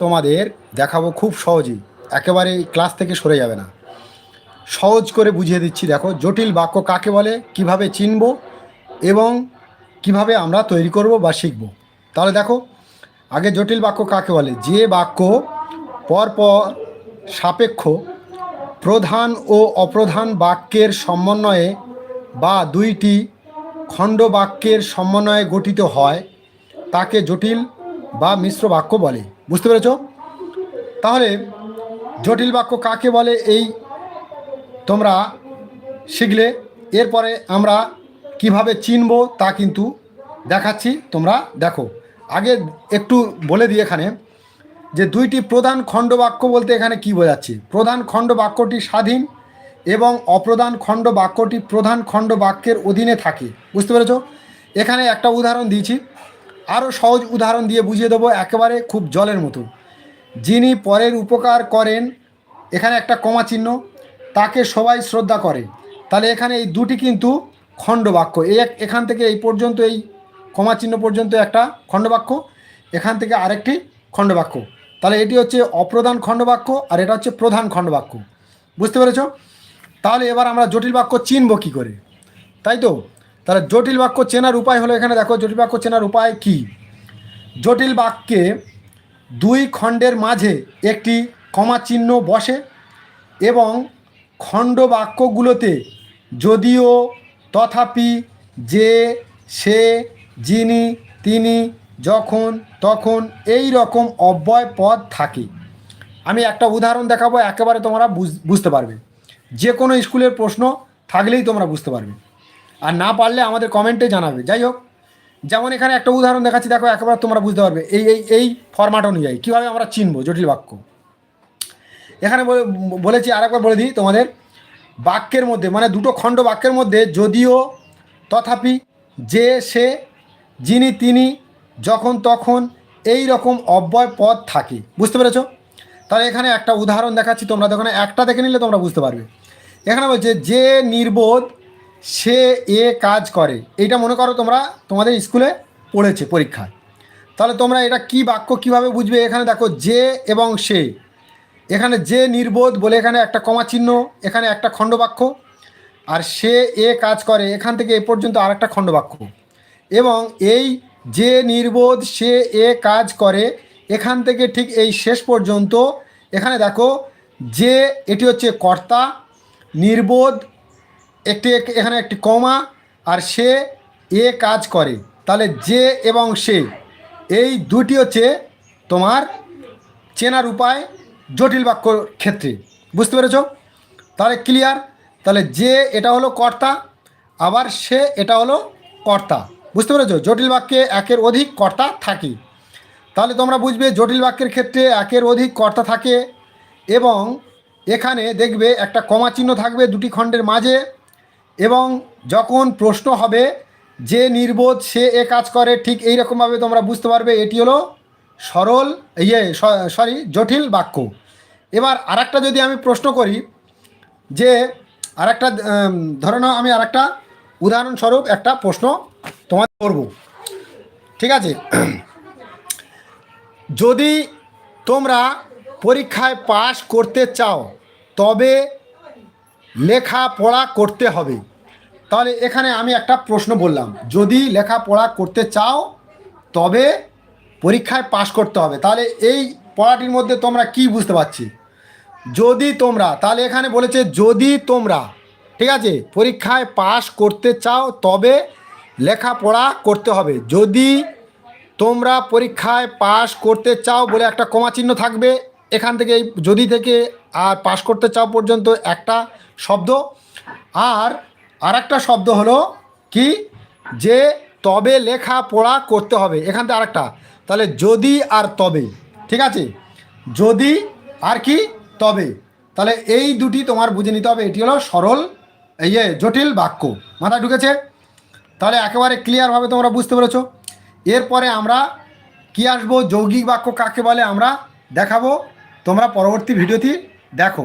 তোমাদের দেখাবো খুব সহজেই। একেবারে ক্লাস থেকে সরে যাবে না। সহজ করে বুঝিয়ে দিচ্ছি, দেখো, জটিল বাক্য কাকে বলে, কীভাবে চিনব এবং কীভাবে আমরা তৈরি করব বা শিখব। তাহলে দেখো, আগে জটিল বাক্য কাকে বলে? যে বাক্য পরপর সাপেক্ষ, প্রধান ও অপ্রধান বাক্যের সমন্বয়ে বা দুইটি খণ্ড বাক্যের সমন্বয়ে গঠিত হয়, তাকে জটিল বা মিশ্র বাক্য বলে। বুঝতে পেরেছ? তাহলে জটিল বাক্য কাকে বলে এই তোমরা শিখলে। এরপরে আমরা কীভাবে চিনব তা কিন্তু দেখাচ্ছি। তোমরা দেখো। আগে একটু বলে দিই এখানে যে দুইটি প্রধান খণ্ড বাক্য বলতে এখানে কি বোঝাচ্ছি? প্রধান খণ্ড বাক্যটি স্বাধীন এবং অপ্রধান খণ্ড বাক্যটি প্রধান খণ্ড বাক্যের অধীনে থাকে। বুঝতে পেরেছ? এখানে একটা উদাহরণ দিয়েছি। আরও সহজ উদাহরণ দিয়ে বুঝিয়ে দেবো, একেবারে খুব জলের মতো। যিনি পরের উপকার করেন, এখানে একটা কমা চিহ্ন, তাকে সবাই শ্রদ্ধা করে। তাহলে এখানে এই দুটি কিন্তু খণ্ডবাক্য। এই এখান থেকে এই পর্যন্ত এই কমা চিহ্ন পর্যন্ত একটা খণ্ডবাক্য, এখান থেকে আরেকটি খণ্ডবাক্য। তাহলে এটি হচ্ছে অপ্রধান খণ্ডবাক্য আর এটা হচ্ছে প্রধান খণ্ডবাক্য। বুঝতে পেরেছ? তাহলে এবার আমরা জটিল বাক্য চিনব কী করে? তাই তো? তাহলে জটিল বাক্য চেনার উপায় হলো এখানে দেখো, জটিল বাক্য চেনার উপায় কি? জটিল বাক্যে দুই খণ্ডের মাঝে একটি কমা চিহ্ন বসে এবং খণ্ড বাক্যগুলোতে যদিও তথাপি যে, সে, যিনি, তিনি, যখন, তখন এই রকম অব্যয় পদ থাকে। আমি একটা উদাহরণ দেখাবো, একেবারে তোমরা বুঝ- বুঝতে পারবে। যে কোনো স্কুলের প্রশ্ন থাকলেই তোমরা বুঝতে পারবে। আর না পারলে আমাদের কমেন্টে জানাবে। যাই হোক, যেমন এখানে একটা উদাহরণ দেখাচ্ছি, দেখো একেবারে তোমরা বুঝতে পারবে। এই এই এই ফরম্যাট অনুযায়ী কীভাবে আমরা চিনবো জটিল বাক্য? এখানে বলে- বলেছি আরেকবার বলে দিই তোমাদের, বাক্যের মধ্যে মানে দুটো খণ্ড বাক্যের মধ্যে যদিও, তথাপি যে, সে, যিনি, তিনি, যখন, তখন এই রকম অব্যয় পদ থাকে। বুঝতে পেরেছ? তাহলে এখানে একটা উদাহরণ দেখাচ্ছি তোমরা, দেখো একটা দেখে নিলে তোমরা বুঝতে পারবে। এখানে বলছে যে নির্বোধ সে এ কাজ করে। এইটা মনে করো তোমরা তোমাদের স্কুলে পড়েছে পরীক্ষায়। তাহলে তোমরা এটা কি বাক্য কীভাবে বুঝবে? এখানে দেখো যে এবং সে। এখানে যে নির্বোধ বলে এখানে একটা কমা চিহ্ন, এখানে একটা খণ্ডবাক্য আর সে এ কাজ করে, এখান থেকে এ পর্যন্ত আর আরেকটা খণ্ডবাক্য এবং এই যে নির্বোধ সে এ কাজ করে, এখান থেকে ঠিক এই শেষ পর্যন্ত, এখানে দেখো যে এটি হচ্ছে কর্তা, নির্বোধ একটি এক- এখানে একটি কমা, আর সে এ কাজ করে। তাহলে যে এবং সে, এই দুটি হচ্ছে তোমার চেনার উপায়, জটিল বাক্যর ক্ষেত্রে। বুঝতে পেরেছ? তাহলে ক্লিয়ার তাহলে যে এটা হলো কর্তা, আবার সে এটা হলো কর্তা। বুঝতে পেরেছ? জটিল বাক্যে একের অধিক কর্তা থাকে। তাহলে তোমরা বুঝবে জটিল বাক্যের ক্ষেত্রে একের অধিক কর্তা থাকে এবং এখানে দেখবে একটা কমা চিহ্ন থাকবে দুটি খণ্ডের মাঝে। এবং যখন প্রশ্ন হবে যে নির্বোধ সে এ কাজ করে ঠিক এই রকমভাবে তোমরা বুঝতে পারবে এটি হলো সরল ইয়ে সরি জটিল বাক্য। এবার আরেকটা যদি আমি প্রশ্ন করি যে আরেকটা উম, ধরে নাও আমি আরেকটা উদাহরণস্বরূপ একটা প্রশ্ন তোমার করব। ঠিক আছে? যদি তোমরা পরীক্ষায় পাশ করতে চাও তবে লেখাপড়া করতে হবে। তাহলে এখানে আমি একটা প্রশ্ন বললাম। যদি লেখাপড়া করতে চাও, তবে পরীক্ষায় পাশ করতে হবে। তাহলে এই পড়াটির মধ্যে তোমরা কি বুঝতে পারছি? যদি তোমরা, তাহলে এখানে বলেছে যদি তোমরা, ঠিক আছে? পরীক্ষায় পাশ করতে চাও, তবে লেখাপড়া করতে হবে। যদি তোমরা পরীক্ষায় পাশ করতে চাও বলে একটা কমা চিহ্ন থাকবে, এখান থেকে এই যদি থেকে আর পাশ করতে চাও পর্যন্ত একটা শব্দ। আর আরেকটা শব্দ হলো কি? যে তবে লেখা পড়া করতে হবে। এখান থেকে আরেকটা। তাহলে যদি আর তবে। ঠিক আছে? যদি আর কি? তবে। তাহলে এই দুটি তোমার বুঝে নিতে হবে। এটি হলো সরল এই যে জটিল বাক্য। মাথায় ঢুকেছে? তাহলে একেবারে ক্লিয়ারভাবে তোমরা বুঝতে পেরেছ। এরপরে আমরা কি আসব? যৌগিক বাক্য কাকে বলে? আমরা দেখাবো। তোমরা পরবর্তী ভিডিওটি দেখো